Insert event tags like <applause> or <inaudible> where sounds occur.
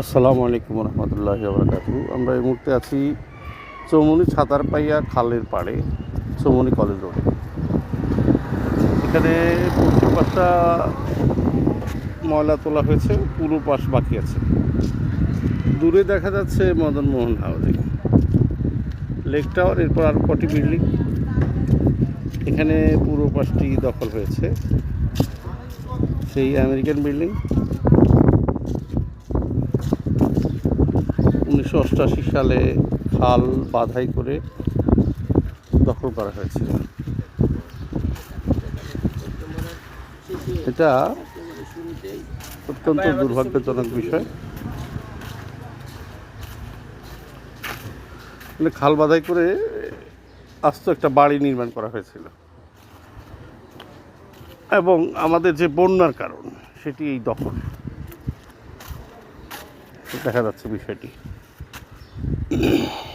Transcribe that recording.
আসসালামু আলাইকুম রহমতুল্লাহ বরকাতু আমরা এই মুহূর্তে আছি চৌমনি ছাতারপাইয়া খালের পাড়ে চৌমনি কলেজ রোডে। এখানে পশ্চিম পাশটা ময়লা তোলা হয়েছে, পুরো পাশ বাকি আছে। দূরে দেখা যাচ্ছে Madan Mohan housing. Lake tower এরপর আর কটি বিল্ডিং এখানে পুরো পাশটি দখল হয়েছে। সেই আমেরিকান বিল্ডিং উনিশশো সালে খাল বাধাই করে দখল করা হয়েছিল। এটা অত্যন্ত দুর্ভাগ্যজনক বিষয়। মানে খাল বাধাই করে আস্ত একটা বাড়ি নির্মাণ করা হয়েছিল। এবং আমাদের যে বন্যার কারণ, সেটি এই দখল। দেখা যাচ্ছে বিষয়টি। Yeah. <clears throat>